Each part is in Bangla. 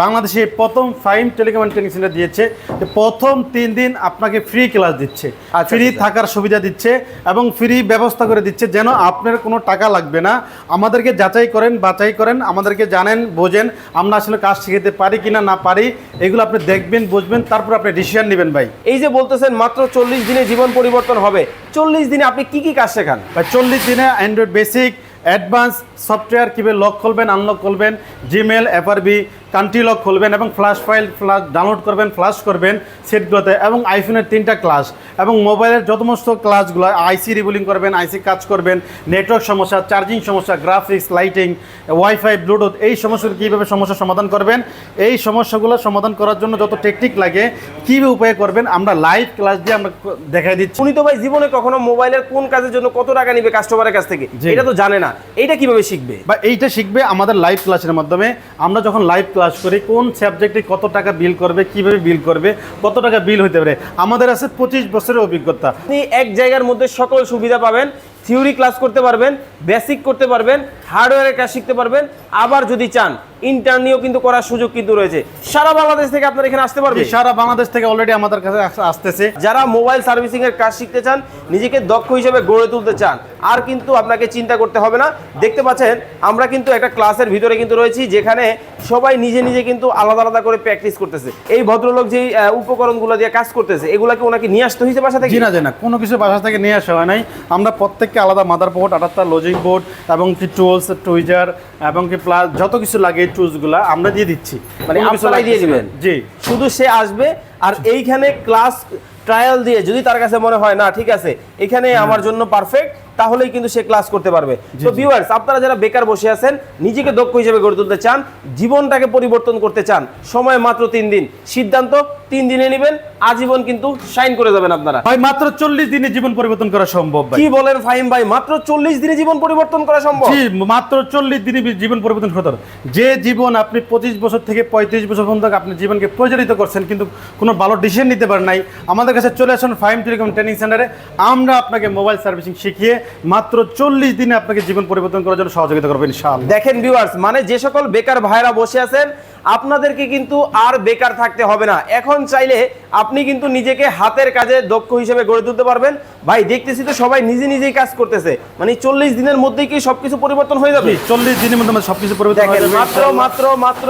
বাংলাদেশে প্রথম ফাইম টেলিকম ট্রেনিং সেন্টার দিয়েছে। যে প্রথম তিন দিন আপনাকে ফ্রি ক্লাস দিচ্ছে। আচ্ছা, ফ্রি আচ্ছা। থাকার সুবিধা দিচ্ছে এবং ফ্রি ব্যবস্থা করে দিচ্ছে যেন আপনার কোনো টাকা লাগবে না। আমাদেরকে যাচাই করেন বাছাই করেন আমাদেরকে জানেন বোঝেন আমরা আসলে কাজ শিখাতে পারি কিনা না পারি এগুলো আপনি দেখবেন বুঝবেন তারপর আপনি ডিসিশন নেবেন ভাই। এই যে বলতেছেন মাত্র চল্লিশ দিনে জীবন পরিবর্তন হবে। চল্লিশ দিনে আপনি কি কি কাজ শেখান? বা চল্লিশ দিনে অ্যান্ড্রয়েড বেসিক অ্যাডভান্স সফটওয়্যার কীভাবে লক খুলবেন আনলক করবেন জিমেল এফআরবি কান্ট্রি লক খুলবেন এবং ফ্ল্যাশ ফাইল ফ্ল্যাশ ডাউনলোড করবেন ফ্ল্যাশ করবেন সেটগুলোতে এবং আইফোনের তিনটা ক্লাস এবং মোবাইলের যত সমস্ত ক্লাসগুলো আইসি রিবুলিং করবেন আইসি কাজ করবেন নেটওয়ার্ক সমস্যা চার্জিং সমস্যা গ্রাফিক্স লাইটিং ওয়াইফাই ব্লুটুথ এই সমস্যাগুলো কীভাবে সমস্যার সমাধান করবেন? এই সমস্যাগুলো সমাধান করার জন্য যত টেকনিক লাগে কীভাবে উপায় করবেন আমরা লাইভ ক্লাস দিয়ে আমরা দেখাই দিচ্ছি। উনি তো ভাই জীবনে কখনো মোবাইলের কোন কাজের জন্য কত টাকা নিবে কাস্টমারের কাছ থেকে। এটা তো জানে না। এটা কীভাবে শিখবে? বা এইটা শিখবে আমাদের লাইভ ক্লাসের মাধ্যমে। আমরা যখন লাইভ ক্লাস করি, কোন সাবজেক্টে কত টাকা বিল করবে, কীভাবে বিল করবে, কত টাকা বিল হতে পারে? আমাদের আছে পঁচিশ বছরের অভিজ্ঞতা। আপনি এক জায়গার মধ্যে সকল সুবিধা পাবেন থিওরি ক্লাস করতে পারবেন বেসিক করতে পারবেন হার্ডওয়্যারের কাজ শিখতে পারবেন, আবার যদি চান ইন্টারনিও কিন্তু করার সুযোগ কিন্তু রয়েছে। সারা বাংলাদেশ থেকে আপনার এখানে আসতে পারবে সারা বাংলাদেশ থেকে অলরেডি আমাদের কাছে আস- আসতেছে। যারা মোবাইল সার্ভিসিং এর কাজ শিখতে চান নিজেকে দক্ষ হিসেবে গড়ে তুলতে চান আর কিন্তু আপনাকে চিন্তা করতে হবে না। দেখতে পাচ্ছেন আমরা কিন্তু একটা ক্লাসের ভিতরে কিন্তু রয়েছি যেখানে সবাই নিজে নিজে কিন্তু আলাদা আলাদা করে প্র্যাকটিস করতেছে। এই ভদ্রলোক যেই উপকরণগুলো দিয়ে কাজ করতেছে এগুলাকে ওনাকে নিয়ে আসতে হয়েছে বাসা থেকে? না না কোনো কিছু বাসা থেকে নিয়ে আসা হয় নাই। আমরা প্রত্যেককে আলাদা মাদার বোর্ড আটাত্তা লজিং বোর্ড এবং কি টুলস টুইজার এবং কি প্লাস যত কিছু লাগে টুলসগুলো আমরা দিয়ে দিচ্ছি। মানে আপনারাই দিয়ে দিবেন? জি। শুধু সে আসবে আর এইখানে ক্লাস ট্রায়াল দিয়ে যদি তার কাছে মনে হয় না ঠিক আছে এখানে আমার জন্য পারফেক্ট তাহলেই কিন্তু সে ক্লাস করতে পারবে। তো ভিউয়ার্স আপনারা যারা বেকার বসে আছেন নিজেকে দক্ষ হিসেবে গড়ে তুলতে চান জীবনটাকে পরিবর্তন করতে চান সময় মাত্র তিন দিন। সিদ্ধান্ত তিন দিনে নেবেন আজীবন কিন্তু শাইন করে যাবেন আপনারা। ভাই মাত্র চল্লিশ দিনে জীবন পরিবর্তন করা সম্ভব ভাই। কি বলেন ফাহিম ভাই মাত্র চল্লিশ দিনে জীবন পরিবর্তন করা সম্ভব? জি মাত্র চল্লিশ দিনে জীবন পরিবর্তন পারে। যে জীবন আপনি পঁচিশ বছর থেকে পঁয়ত্রিশ বছর পর্যন্ত আপনি জীবনকে প্রচারিত করছেন কিন্তু কোনো ভালো ডিসিশন নিতে পারেন নাই। আমাদের কাছে চলে আসুন ফাইম টেলিকম ট্রেনিং সেন্টারে। আমরা আপনাকে মোবাইল সার্ভিসিং শিখিয়ে মাত্র চল্লিশ দিনে আপনাকে জীবন পরিবর্তন করার জন্য সহযোগিতা করবেন ইনশাআল্লাহ। দেখেন ভিউয়ার্স মানে যে সকল বেকার ভাইরা বসে আছেন আপনাদেরকে কিন্তু আর বেকার থাকতে হবে না। এখন চাইলে আপনি কিন্তু নিজেকে হাতের কাজে দক্ষ হিসেবে গড়ে তুলতে পারবেন। ভাই দেখতেছি তো সবাই নিজে নিজেই কাজ করতেছে। মানে চল্লিশ দিনের মধ্যেই কি সবকিছু পরিবর্তন হয়ে যাবে? চল্লিশ দিনের মধ্যে সবকিছু পরিবর্তন মাত্র মাত্র মাত্র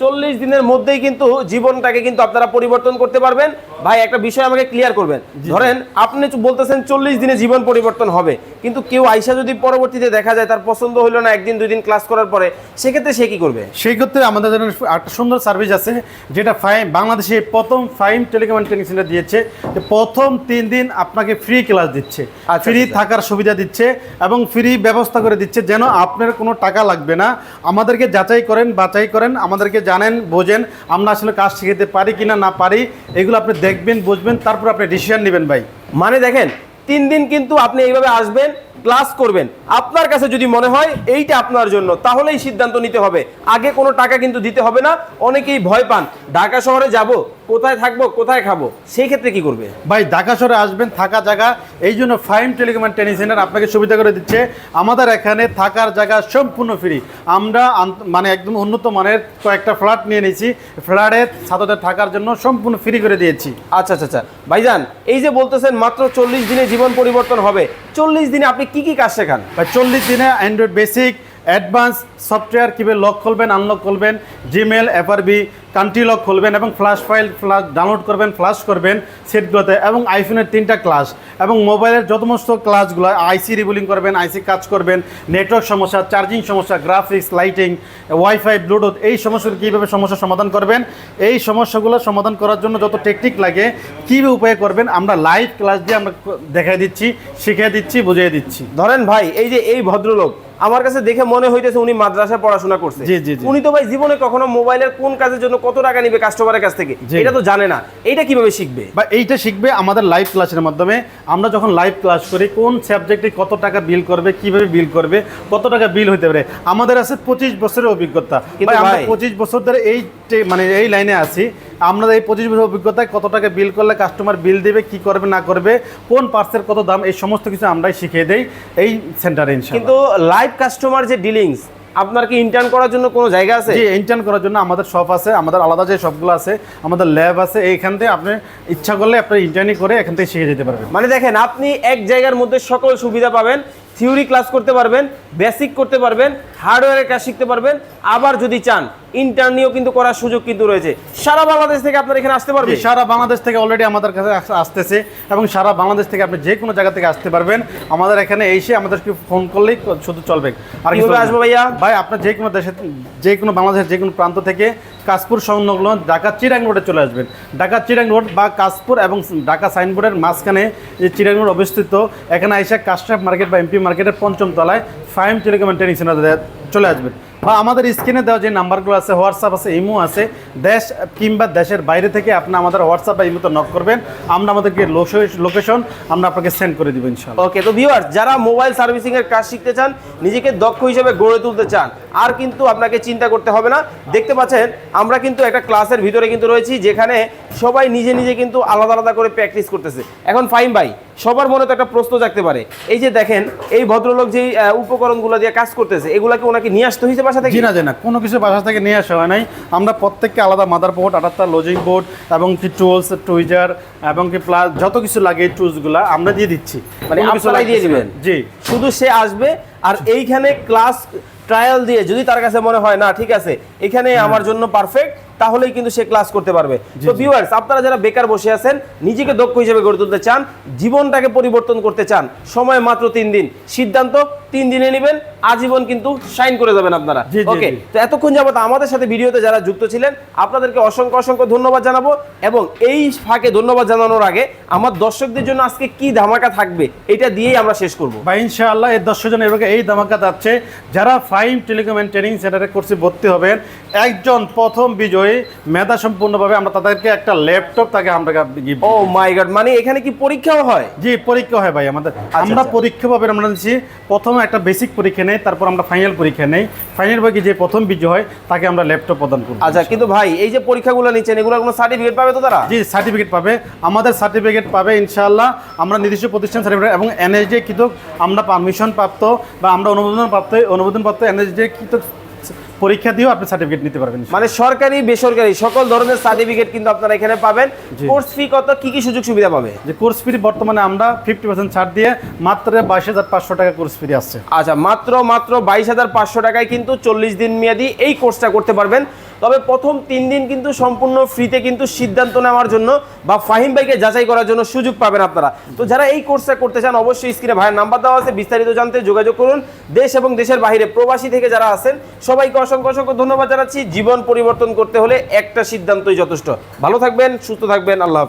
চল্লিশ দিনের মধ্যেই কিন্তু জীবনটাকে কিন্তু আপনারা পরিবর্তন করতে পারবেন। ভাই একটা বিষয় আমাকে ক্লিয়ার করবেন। ধরেন আপনি বলতেছেন চল্লিশ দিনে জীবন পরিবর্তন হবে কিন্তু কেউ আইসা যদি পরবর্তীতে দেখা যায় তার পছন্দ হইল না একদিন দুই দিন ক্লাস করার পরে সেক্ষেত্রে সে কি করবে? সেই ক্ষেত্রে আমাদের জন্য একটা সুন্দর সার্ভিস আছে যেটা ফাইম বাংলাদেশে প্রথম ফাইম টেলিকম ট্রেনিং সেন্টার দিয়েছে যে প্রথম তিন দিন আপনাকে ফ্রি ক্লাস দিচ্ছে। আচ্ছা, ফ্রি আচ্ছা। থাকার সুবিধা দিচ্ছে এবং ফ্রি ব্যবস্থা করে দিচ্ছে যেন আপনার কোনো টাকা লাগবে না। আমাদেরকে যাচাই করেন বাছাই করেন আমাদেরকে জানেন, বোঝেন, আমরা আসলে কাজ শিখাতে পারি কি না পারি, এগুলো আপনি দেখবেন, বুঝবেন, তারপর আপনি ডিসিশন নেবেন ভাই। মানে দেখেন, তিন দিন কিন্তু আপনি এইভাবে আসবেন ক্লাস করবেন। আপনার কাছে যদি মনে হয় এইটা আপনার জন্য, তাহলেই সিদ্ধান্ত নিতে হবে। আগে কোনো টাকা কিন্তু দিতে হবে না, অনেকেই ভয় পান। ঢাকা শহরে যাব কোথায় থাকব কোথায় খাব সেই ক্ষেত্রে কি করবে? ভাই ঢাকা শহরে আসবেন থাকা জায়গা এই জন্য ফাইম টেলিকম ট্রেনিং সেন্টার আপনাকে সুবিধা করে দিচ্ছে। আমাদের এখানে থাকার জায়গা সম্পূর্ণ ফ্রি আমরা মানে একদম উন্নত মানের কয়েকটা ফ্ল্যাট নিয়ে নিয়েছি। ফ্ল্যাটে ছাত্রদের থাকার জন্য সম্পূর্ণ ফ্রি করে দিয়েছি। আচ্ছা আচ্ছা আচ্ছা। ভাইজান এই যে বলতেছেন মাত্র চল্লিশ দিনে জীবন পরিবর্তন হবে চল্লিশ দিনে আপনি কি কি কাজ শেখান? ভাই চল্লিশ দিনে অ্যান্ড্রয়েড বেসিক অ্যাডভান্স সফটওয়্যার কীভাবে লক করবেন আনলক করবেন জিমেল এফআরবি কান্ট্রি লক খুলবেন এবং ফ্ল্যাশ ফাইল ফ্ল্যাশ ডাউনলোড করবেন ফ্ল্যাশ করবেন সেটগুলোতে এবং আইফোনের তিনটা ক্লাস এবং মোবাইলের যত সমস্ত ক্লাসগুলো আইসি রিবুলিং করবেন আইসি কাজ করবেন নেটওয়ার্ক সমস্যা চার্জিং সমস্যা গ্রাফিক্স লাইটিং ওয়াইফাই ব্লুটুথ এই সমস্যার কীভাবে সমস্যার সমাধান করবেন? এই সমস্যাগুলো সমাধান করার জন্য যত টেকনিক লাগে কীভাবে উপায় করবেন আমরা লাইভ ক্লাস দিয়ে আমরা দেখাই দিচ্ছি শিখিয়ে দিচ্ছি বুঝিয়ে দিচ্ছি। ধরেন ভাই এই যে এই ভদ্রলোক আমার কাছে দেখে মনে হইতেছে উনি মাদ্রাসায় পড়াশোনা করছে। জি, জি, জি। উনি তো ভাই জীবনে কখনো মোবাইলের কোন কাজের জন্য কত টাকা নিবে কাস্টমারের কাছ থেকে। এটা তো জানে না। এটা কীভাবে শিখবে? বা এইটা শিখবে আমাদের লাইভ ক্লাসের মাধ্যমে। আমরা যখন লাইভ ক্লাস করি কোন সাবজেক্টে কত টাকা বিল করবে কীভাবে বিল করবে কত টাকা বিল হতে পারে আমাদের আছে পঁচিশ বছরের অভিজ্ঞতা। কিন্তু আমরা পঁচিশ বছর ধরে এই মানে এই লাইনে আছি। আমরা এই পঁচিশ বছর অভিজ্ঞতায় কত টাকা বিল করলে কাস্টমার বিল দেবে কি করবে না করবে কোন পার্সের কত দাম এই সমস্ত কিছু আমরাই শিখিয়ে দেই এই সেন্টারে কিন্তু লাইভ কাস্টমার যে ডিলিংস আপনার কি ইন্টার্ন করার জন্য কোনো জায়গা আছে? জি ইন্টার্ন করার জন্য আমাদের শপ আছে আমাদের আলাদা যে শপগুলো আছে আমাদের ল্যাব আছে এইখান থেকে আপনি ইচ্ছা করলে আপনি ইন্টার্নি করে এখান থেকে শিখে যেতে পারবেন। মানে দেখেন আপনি এক জায়গার মধ্যে সকল সুবিধা পাবেন থিওরি ক্লাস করতে পারবেন বেসিক করতে পারবেন হার্ডওয়্যারের কাজ শিখতে পারবেন আবার যদি চান ইন্টার্নিও কিন্তু করার সুযোগ কিন্তু রয়েছে। সারা বাংলাদেশ থেকে আপনার এখানে আসতে পারবে জি, সারা বাংলাদেশ থেকে অলরেডি আমাদের কাছে আস- আসতেছে এবং সারা বাংলাদেশ থেকে আপনি যে কোনো জায়গা থেকে আসতে পারবেন। আমাদের এখানে এসে আমাদেরকে ফোন করলেই শুধু চলবে। আর কীভাবে আসব ভাইয়া? ভাই আপনার যে কোনো দেশে যে কোনো বাংলাদেশের যে কোনো প্রান্ত থেকে কাশপুর সংলগ্ন ঢাকা চিরাং রোডে চলে আসবেন। ঢাকা চিরাং রোড বা কাশপুর এবং ঢাকা সাইনবোর্ডের মাঝখানে যে চিরাং রোড অবস্থিত। এখানে আইসা কাস্টাফ মার্কেট বা এমপি মার্কেটের পঞ্চম তলায় ফাইম টেলিকম সেন্টার চলে আসবেন। বা আমাদের স্ক্রিনে দেওয়া যে নাম্বারগুলো আছে হোয়াটসঅ্যাপ আছে, ইমো আছে, দেশ কিংবা দেশের বাইরে থেকে আপনি আমাদের হোয়াটসঅ্যাপ বা ইমোতে নক করবেন। আমরা আমাদেরকে লোকেশন আমরা আপনাকে সেন্ড করে দিব ইনশাল্লাহ ওকে তো ভিউয়ার্স যারা মোবাইল সার্ভিসিং এর কাজ শিখতে চান, নিজেকে দক্ষ হিসেবে গড়ে তুলতে চান, আর কিন্তু আপনাকে চিন্তা করতে হবে না। দেখতে পাচ্ছেন, আমরা কিন্তু একটা ক্লাসের ভিতরে কিন্তু রয়েছি, যেখানে সবাই নিজে নিজে কিন্তু আলাদা আলাদা করে প্র্যাকটিস করতেছে। এখন ফাইন ভাই, সবার মনে তো একটা প্রশ্ন থাকতে পারে। এই যে দেখেন, এই ভদ্রলোক যেই উপকরণগুলো দিয়ে কাজ করতেছে, এগুলাকে ওনাকে নিয়ে আসতে হয়েছে বাসা থেকে? জি না জি না কোনো কিছু বাসা থেকে নিয়ে আসা হয় নাই। আমরা প্রত্যেককে আলাদা মাদার বোর্ড আটাত্তার লজিং বোর্ড এবং কি টুলস টুইজার এবং কি প্লাস যত কিছু লাগে টুলসগুলো আমরা দিয়ে দিচ্ছি। মানে আপনারাই দিয়ে দিবেন? জি। শুধু সে আসবে আর এইখানে ক্লাস ট্রায়াল দিয়ে যদি তার কাছে মনে হয় না ঠিক আছে এখানে আমার জন্য পারফেক্ট তাহলেই কিন্তু সে ক্লাস করতে পারবে। তো ভিউয়ার্স আপনারা যারা বেকার বসে আছেন নিজেকে দক্ষ হিসেবে গড়ে তুলতে চান জীবনটাকে পরিবর্তন করতে চান সময় মাত্র তিন দিন। সিদ্ধান্ত তিন দিনে নেবেন আজীবন কিন্তু সাইন করে যাবেন আপনারা। ওকে তো এতক্ষণ যাবত আমাদের সাথে ভিডিওতে যারা যুক্ত ছিলেন আপনাদেরকে অসংখ্য অসংখ্য ধন্যবাদ জানাব এবং এই ফাঁকে ধন্যবাদ জানানোর আগে আমার দর্শকদের জন্য আজকে কি ধামাকা থাকবে এটা দিয়েই আমরা শেষ করব। বা ইনশাআল্লাহ এর দর্শক জন এই ধামাকা যাচ্ছে। যারা ফাইভ টেলিকম অ্যান্ড ট্রেনিং সেন্টারে কোর্সে ভর্তি হবেন একজন প্রথম বিজয়ী মেধা সম্পূর্ণভাবে আমরা তাদেরকে একটা ল্যাপটপ তাকে আমরা ও মাই গড মানে এখানে কি পরীক্ষাও হয়? জি পরীক্ষা হয় ভাই আমাদের। আমরা আচ্ছা। পরীক্ষা পাবে আমরা দিচ্ছি প্রথমে একটা বেসিক পরীক্ষা নেই তারপর আমরা ফাইনাল পরীক্ষা নেই। ফাইনাল পরীক্ষা যে প্রথম বিজয় হয় তাকে আমরা ল্যাপটপ প্রদান করব। আচ্ছা কিন্তু ভাই এই যে পরীক্ষাগুলো নিচ্ছেন এগুলোর কোনো সার্টিফিকেট পাবে তো তারা? জি সার্টিফিকেট পাবে। আমাদের সার্টিফিকেট পাবে ইনশাআল্লাহ। আমরা নির্দিষ্ট প্রতিষ্ঠান সার্টিফিকেট এবং এনএসডি কৃত আমরা পারমিশন প্রাপ্ত বা আমরা অনুমোদন প্রাপ্ত অনুমোদন প্রাপ্ত এনএসডি কৃত পরীক্ষা দিয়েও আপনি সার্টিফিকেট নিতে পারবেন মানে সরকারি বেসরকারি সকল ধরনের সার্টিফিকেট কিন্তু আপনারা এখানে পাবেন। কোর্স ফি কত? কি কি সুযোগ সুবিধা পাবে? যে কোর্স ফি বর্তমানে আমরা ফিফটি পার্সেন্ট ছাড় দিয়ে মাত্র বাইশ হাজার পাঁচশো টাকা কোর্স ফি আসছে। আচ্ছা মাত্র মাত্র বাইশ হাজার পাঁচশো টাকায় কিন্তু চল্লিশ দিন মেয়াদি এই কোর্সটা করতে পারবেন। তবে প্রথম তিন দিন কিন্তু সম্পূর্ণ ফ্রিতে কিন্তু সিদ্ধান্ত নেওয়ার জন্য বা ফাহিম ভাইকে যাচাই করার জন্য সুযোগ পাবেন আপনারা। তো যারা এই কোর্সটা করতে চান, অবশ্যই স্ক্রিনে ভাইয়ের নাম্বার দেওয়া আছে, বিস্তারিত জানতে যোগাযোগ করুন। দেশ এবং দেশের বাইরে প্রবাসী থেকে যারা আছেন, সবাইকে অসংখ্য অসংখ্য ধন্যবাদ জানাচ্ছি। জীবন পরিবর্তন করতে হলে একটা সিদ্ধান্তই যথেষ্ট। ভালো থাকবেন, সুস্থ থাকবেন, আল্লাহ হাফিজ।